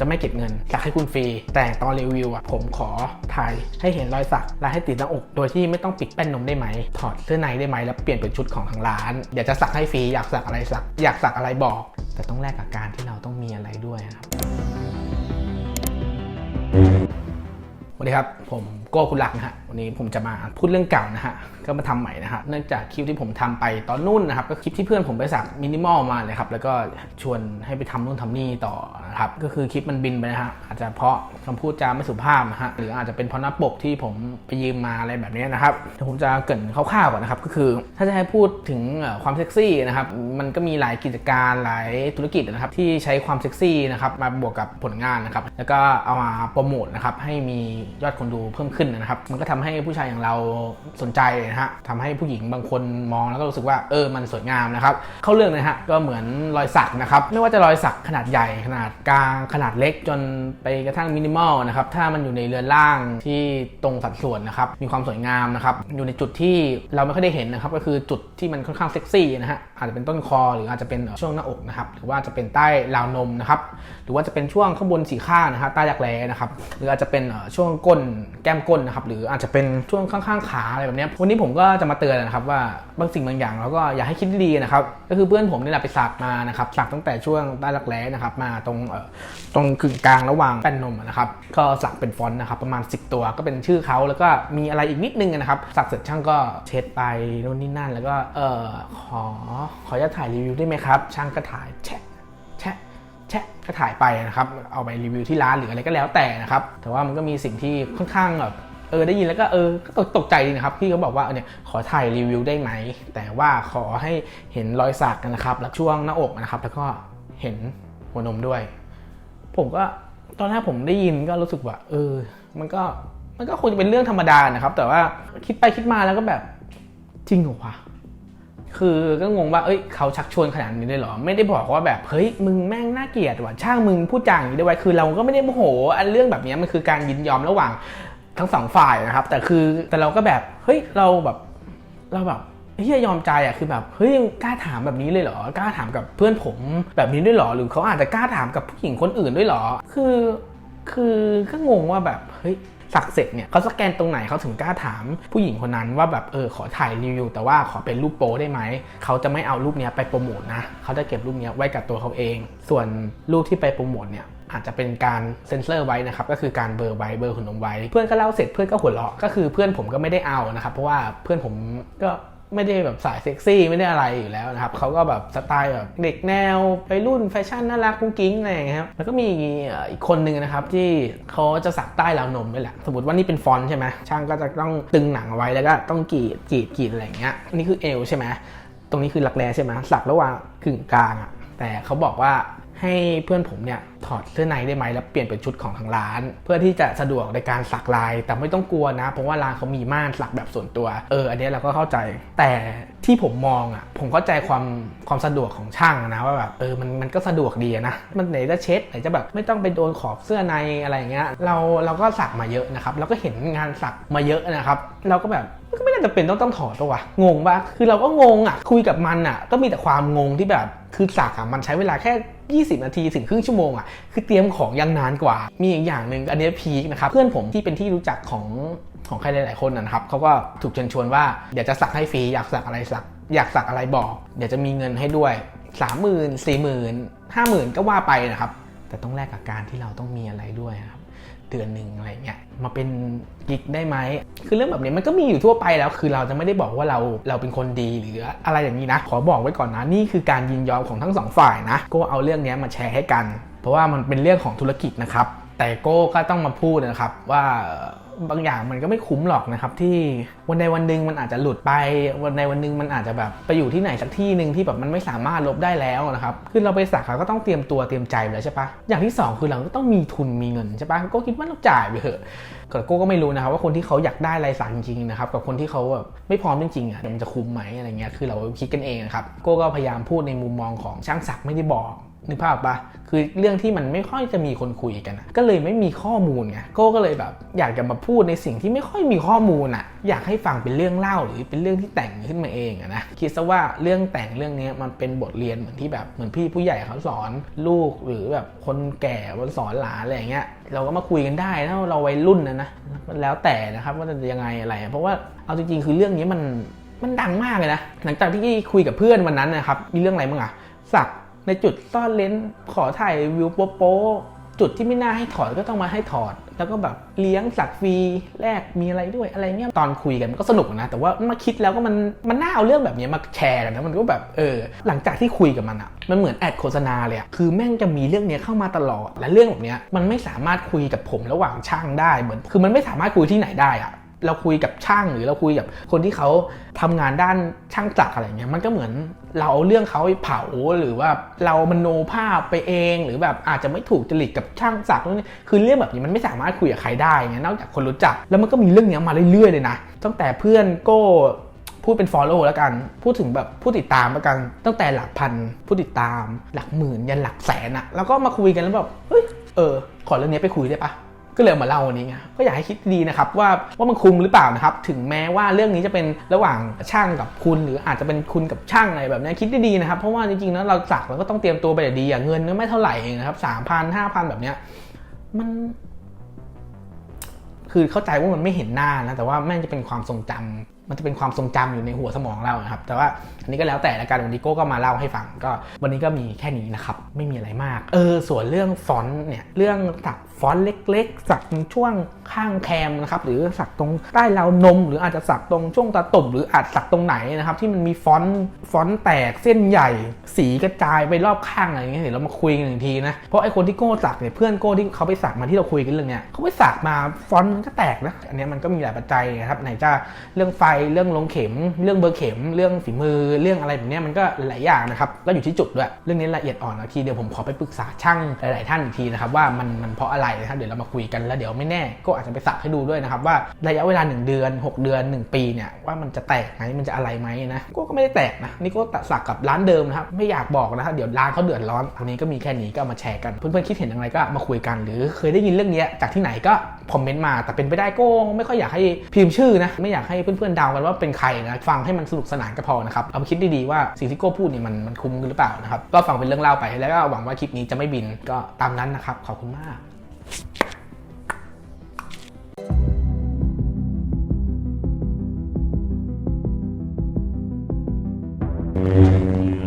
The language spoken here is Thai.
จะไม่เก็บเงินอยากให้คุณฟรี แต่ตอนรีวิวอะผมขอถ่ายให้เห็นรอยสักและให้ติดหน้าอก โดยที่ไม่ต้องปิดแป้นนมได้ไหม ถอดเสื้อในได้ไหมแล้วเปลี่ยนเป็นชุดของทางร้านอยากจะสักให้ฟรีอยากสักอะไรสัก อยากสักอะไรบอก แต่ต้องแลกกับการที่เราต้องมีอะไรด้วยครับสวัสดีครับผมโก้คุณลักษณ์นะฮะวันนี้ผมจะมาพูดเรื่องเก่านะฮะก็มาทำใหม่นะฮะเนื่องจากคลิปที่ผมทำไปตอนนู่นนะครับก็คลิปที่เพื่อนผมไปสักมินิมอลมาเลยครับแล้วก็ชวนให้ไปทำนู่นทำนี่ต่อนะครับก็คือคลิปมันบินไปนะฮะอาจจะเพราะคำพูดจาไม่สุภาพนะฮะหรืออาจจะเป็นเพราะหน้าปกที่ผมไปยืมมาอะไรแบบนี้นะครับเดี๋ยวผมจะเกินคร่าวๆก่อนนะครับก็คือถ้าจะให้พูดถึงความเซ็กซี่นะครับมันก็มีหลายกิจการหลายธุรกิจนะครับที่ใช้ความเซ็กซี่นะครับมาบวกกับผลงานนะครับแล้วก็เอามาโปรโมทนะครับให้มียอดคนดูเพิ่มขึ้นนะครับ มันก็ทำให้ผู้ชายอย่างเราสนใจนะฮะทำให้ผู้หญิงบางคนมองแล้วก็รู้สึกว่าเออมันสวยงามนะครับ เข้าเรื่องเลยฮะก็เหมือนรอยสักนะครับ ไม่ว่าจะรอยสักขนาดใหญ่ขนาดกลางขนาดเล็กจนไปกระทั่งมินิมอลนะครับถ้ามันอยู่ในเรือนร่างที่ตรงสัดส่วนนะครับมีความสวยงามนะครับอยู่ในจุดที่เราไม่ค่อยได้เห็นนะครับก็คือจุดที่มันค่อนข้างเซ็กซี่นะฮะอาจจะเป็นต้นคอหรืออาจจะเป็นช่วงหน้าอกนะครับหรือว่าจะเป็นใต้ราวนมนะครับหรือว่าจะเป็นช่วงข้างบนสีข้างนะฮะใต้รักแร้นะครับหรืออาจจะเป็นช่วงก้นแก้มก้นนะครับหรืออาจจะเป็นช่วงข้างๆขาอะไรแบบนี้วันนี้ผมก็จะมาเตือนนะครับว่าบางสิ่งบางอย่างเราก็อยากให้คิดดีนะครับก็คือเพื่อนผมนี่แหละไปสักมานะครับสักตั้งแต่ช่วงใต้รักแร้นะครับมาตรงเอ่อตรงกึ่งกลางระหว่างแป้นนมนะครับก็สักเป็นฟอนต์นะครับประมาณ 10 ตัวก็เป็นชื่อเขาแล้วก็มีอะไรอีกนิดนึงนะครับสักเสร็จช่างก็เช็ดไปนู่นนี่นั่น แล้วก็เออขอขอจะถ่ายรีวิวได้ไหมครับช่างก็ถ่ายแชะแชะ แชะก็ถ่ายไปนะครับเอาไปรีวิวที่ร้านหรืออะไรก็แล้วแต่นะครับแต่ว่ามันก็มีสิ่งที่ค่อนข้างแบบเออได้ยินแล้วก็เออก็ตกใจดีนะครับพี่เขาบอกว่าเนี่ยขอถ่ายรีวิวได้ไหม แต่ว่าขอให้เห็นรอยสักกันนะครับแล้วช่วงหน้าอกนะครับ แล้วก็เห็นหัวนมด้วย ผมก็ตอนแรกผมได้ยินก็รู้สึกว่า เออ มันก็มันก็คงจะเป็นเรื่องธรรมดานะครับ แต่ว่าคิดไปคิดมาแล้วก็แบบจริงเหรอวะ คือก็งงว่าเอ้ยเขาชักชวนขนาดนี้เลยเหรอ ไม่ได้บอกว่าแบบเฮ้ยมึงแม่งน่าเกลียดว่ะช่างมึงพูดจาอย่างนี้ได้ไว้คือเราก็ไม่ได้โมโห อันเรื่องแบบนี้มันคือการยินยอมระหว่างทั้งสองฝ่ายนะครับ แต่คือแต่เราก็แบบเฮ้ยเราแบบเราแบบเฮียยอมใจอะคือแบบเฮ้ยกล้าถามแบบนี้เลยเหรอกล้าถามกับเพื่อนผมแบบนี้ด้วยเหรอ หรือเขาอาจจะกล้าถามกับผู้หญิงคนอื่นด้วยเหรอ คือ คือก็งงว่าแบบเฮ้ย สักเสร็จเนี่ยเขาสแกนตรงไหนเขาถึงกล้าถามผู้หญิงคนนั้นว่าแบบเออขอถ่ายรีวิวแต่ว่าขอเป็นรูปโป้ได้ไหม เขาจะไม่เอารูปนี้ไปโปรโมทนะ เขาจะเก็บรูปนี้ไว้กับตัวเขาเอง ส่วนรูปที่ไปโปรโมทเนี่ยอาจจะเป็นการเซ็นเซอร์ไว้นะครับก็คือการเบอร์ไว้เบอร์หุ่นนมไว้ เพื่อนก็เล่าเสร็จเพื่อนก็หัวเราะก็คือเพื่อนผมก็ไม่ได้เอานะครับเพราะว่าเพื่อนผมก็ ไม่ได้แบบสายเซ็กซี่ไม่ได้อะไรอยู่แล้วนะครับเขาก็แบบสไตล์แบบเด็กแนวไปรุ่นแฟชั่นน่ารักกุ้งกิ้งอะไรอย่างเงี้ยครับแล้วก็มีอีกคนหนึ่งนะครับที่เขาจะสักใต้ราวนมด้วยแหละสมมติว่านี่เป็นฟอนต์ใช่ไหมช่างก็จะต้องตึงหนังเอาไว้แล้วก็ต้องกรีดกรีดกรีดอะไรอย่างเงี้ยนนี่คือเอวใช่ไหมตรงนี้คือหลักแร้ใช่ไหมสักระหว่างกึ่งกลางอะแต่เขาบอกว่า ให้เพื่อนผมเนี่ยถอดเสื้อในได้ไหมแล้วเปลี่ยนเป็นชุดของทางร้าน เพื่อที่จะสะดวกในการสักลาย แต่ไม่ต้องกลัวนะ เพราะว่าร้านเขามีม่านสักแบบส่วนตัว เออ อันนี้เราก็เข้าใจ แต่ที่ผมมองอะ ผมเข้าใจความความสะดวกของช่างนะว่าแบบเออมันมันก็สะดวกดีนะ มันไหนจะเช็ดไหนจะแบบไม่ต้องไปโดนขอบเสื้อในอะไรเงี้ยเราเราก็สักมาเยอะนะครับเราก็เห็นงานสักมาเยอะนะครับ เราก็แบบก็ไม่น่าจะเป็นต้องต้องถอดตัววะงงปะคือเราก็งงอะ คุยกับมันอะ ก็มีแต่ความงงที่แบบคือสักอะมันใช้เวลาแค่ 20 นาทีถึงครึ่งชั่วโมงอะคือเตรียมของยังนานกว่า มีอีกอย่างหนึ่งอันนี้พีคนะครับเพื่อนผมที่เป็นที่รู้จักของของใครหลายๆคนนะครับเขาก็ถูกเชิญชวนว่าเดี๋ยวจะสักให้ฟรีอยากสักอะไรสัก อยากสักอะไรบอก เดี๋ยวจะมีเงินให้ด้วย 3 0 0 0 0 4 0 0 0 0 5 0,000 ก็ว่าไปนะครับ แต่ต้องแลกกับการที่เราต้องมีอะไรด้วยครับ เดือนหนึ่งอะไรเงี้ยมาเป็นกิกได้ไหมคือเรื่องแบบนี้มันก็มีอยู่ทั่วไปแล้ว คือเราจะไม่ได้บอกว่าเราเราเป็นคนดีหรืออะไรอย่างนี้นะ ขอบอกไว้ก่อนนะนี่คือการยินยอมของทั้งสองฝ่ายนะก็เอาเรื่องนี้มาแชร์ให้กัน เพราะว่ามันเป็นเรื่องของธุรกิจนะครับ แต่โก้ก็ต้องมาพูดนะครับว่า บางอย่างมันก็ไม่คุ้มหรอกนะครับ ที่วันใดวันหนึ่งมันอาจจะหลุดไป วันใดวันหนึ่งมันอาจจะแบบไปอยู่ที่ไหนสักที่หนึ่งที่แบบมันไม่สามารถลบได้แล้วนะครับคือเราไปสักเราก็ต้องเตรียมตัวเตรียมใจไปแล้วใช่ปะอย่างที่สองคือเราก็ต้องมีทุนมีเงินใช่ปะก็คิดว่าเราจ่ายไปเถอะแต่โก้ก็ไม่รู้นะครับว่าคนที่เขาอยากได้ลายสักจริงๆนะครับกับคนที่เขาแบบไม่พร้อมจริงๆอะมันจะคุ้มไหมอะไรเงี้ยคือเราคิดกันเองนะครับโก้ก็พยายามพูดในมุมมองของช่างสักไม่ได้บอก นึกภาพปะคือเรื่องที่มันไม่ค่อยจะมีคนคุยกัน ก็เลยไม่มีข้อมูลไงโก้ก็เลยแบบ อยากจะมาพูดในสิ่งที่ไม่ค่อยมีข้อมูลอะอยากให้ฟังเป็นเรื่องเล่าหรือเป็นเรื่องที่แต่งขึ้นมาเองอะนะคิดซะว่าเรื่องแต่งเรื่องนี้มันเป็นบทเรียนเหมือนที่แบบเหมือนพี่ผู้ใหญ่เขาสอนลูกหรือแบบคนแก่มันสอนหลานอะไรอย่างเงี้ยเราก็มาคุยกันได้ถ้าเราวัยรุ่นนะนะแล้วแต่นะครับว่าจะยังไงอะไร เพราะว่าเอาจริงๆคือเรื่องนี้มันมันดังมากเลยนะหลังจากที่คุยกับเพื่อนวันนั้นนะครับมีเรื่องอะไรบ้างอะสัก ในจุดซ่อนเลนส์ขอถ่ายวิวโป๊ะจุดที่ไม่น่าให้ถอดก็ต้องมาให้ถอด แล้วก็แบบเลี้ยงสักฟรีแลกมีอะไรด้วยอะไรเงี้ยตอนคุยกันมันก็สนุกนะ แต่ว่ามาคิดแล้วก็มันมันน่าเอาเรื่องแบบนี้มาแชร์กันนะมันก็แบบเออหลังจากที่คุยกับมันอะมันเหมือนแอดโฆษณาเลยคือแม่งจะมีเรื่องเนี้ยเข้ามาตลอด และเรื่องแบบเนี้ยมันไม่สามารถคุยกับผมระหว่างช่างได้เหมือน คือมันไม่สามารถคุยที่ไหนได้อะ เราคุยกับช่างหรือเราคุยกับคนที่เขาทำงานด้านช่างจักรอะไรเงี้ยมันก็เหมือนเราเอาเรื่องเขาไปเผาหรือว่าเรามโนภาพไปเอง หรือแบบอาจจะไม่ถูกจริตกับช่างจักรนู่นนี่คือเรื่องแบบนี้มันไม่สามารถคุยกับใครได้ไงนอกจากคนรู้จัก แล้วมันก็มีเรื่องเนี้ยมาเรื่อยๆเลยนะตั้งแต่เพื่อนโก้พูดเป็น follow แล้วกัน พูดถึงแบบผู้ติดตามแล้วกัน ตั้งแต่หลักพันผู้ติดตาม หลักหมื่นยันหลักแสนอะแล้วก็มาคุยกันแล้วแบบเฮ้ยเออ ขอเรื่องนี้ไปคุยได้ปะ ก็เลยมาเล่าวันนี้ไงก็อยากให้คิดดีนะครับว่าว่ามันคุ้มหรือเปล่านะครับ ถึงแม้ว่าเรื่องนี้จะเป็นระหว่างช่างกับคุณ หรืออาจจะเป็นคุณกับช่างอะไรแบบนี้คิดดีๆนะครับ เพราะว่าจริงๆแล้วเราสักเราก็ต้องเตรียมตัวไปดีอย่างเงินก็ไม่เท่าไหร่เองนะครับสามพันห้าพันแบบเนี้ยมันคือเข้าใจว่ามันไม่เห็นหน้านะแต่ว่าแม่งจะเป็นความทรงจำ มันจะเป็นความทรงจำอยู่ในหัวสมองเราครับ แต่ว่าอันนี้ก็แล้วแต่ละกันวันนี้โก้ก็มาเล่าให้ฟังก็ วันนี้ก็มีแค่นี้นะครับ ไม่มีอะไรมาก เออ ส่วนเรื่องฟอนต์เนี่ย เรื่องสักฟอนต์เล็ก ๆ สักช่วงข้างแคมนะครับ หรือสักตรงใต้เรานม หรืออาจจะสักตรงช่วงตาตุ่มหรืออาจสักตรงไหนนะครับ ที่มันมีฟอนต์ฟอนต์แตกเส้นใหญ่ สีกระจายไปรอบข้างอะไรอย่างเงี้ยเดี๋ยวเรามาคุยกันอีกทีนะ เพราะไอ้คนที่โก้สักเนี่ยเพื่อนโก้ที่เขาไปสักมาที่เราคุยกันเรื่องเนี้ยเขาไปสักมาฟอนต์มันก็แตกนะ อันเนี้ยมันก็มีหลายปัจจัยนะครับไหนจะเรื่องไฟเรื่องลงเข็ม เรื่องเบอร์เข็ม เรื่องฝีมือเรื่องอะไรแบบนี้มันก็หลายอย่างนะครับแล้วอยู่ที่จุดด้วย เรื่องนี้ละเอียดอ่อนนะทีเดี๋ยวผมขอไปปรึกษาช่างหลาย ๆ ท่านอีกทีนะครับว่ามันมันเพราะอะไรนะครับเดี๋ยวเรามาคุยกันแล้วเดี๋ยวไม่แน่ก็อาจจะไปสักให้ดูด้วยนะครับว่าระยะเวลา 1 เดือน 6 เดือน 1 ปีเนี่ยว่ามันจะแตกไหมมันจะอะไรไหมนะก็ก็ไม่ได้แตกนะนี่ก็สักกับร้านเดิมนะครับไม่อยากบอกนะครับเดี๋ยวร้านเขาเดือดร้อนอันนี้ก็มีแค่นี้ก็เอามาแชร์กันเพื่อน ๆ คิดเห็นอย่างไรก็มาคุยกัน หรือเคยได้ยินเรื่องนี้จากที่ไหนก็คอมเมนต์มาแต่เป็นไปได้ก็ไม่ค่อยอยากให้พิมพ์ชื่อนะไม่อยากให้เพื่อนๆเดากันว่าเป็นใครนะฟังให้มันสนุกสนานก็พอนะครับเอาไปคิดดีๆว่าสิ่งที่โก้พูดเนี่ยมันมันคุ้มหรือเปล่านะครับก็ฟังเป็นเรื่องเล่าไปแล้วก็หวังว่าคลิปนี้จะไม่บินก็ตามนั้นนะครับขอบคุณมาก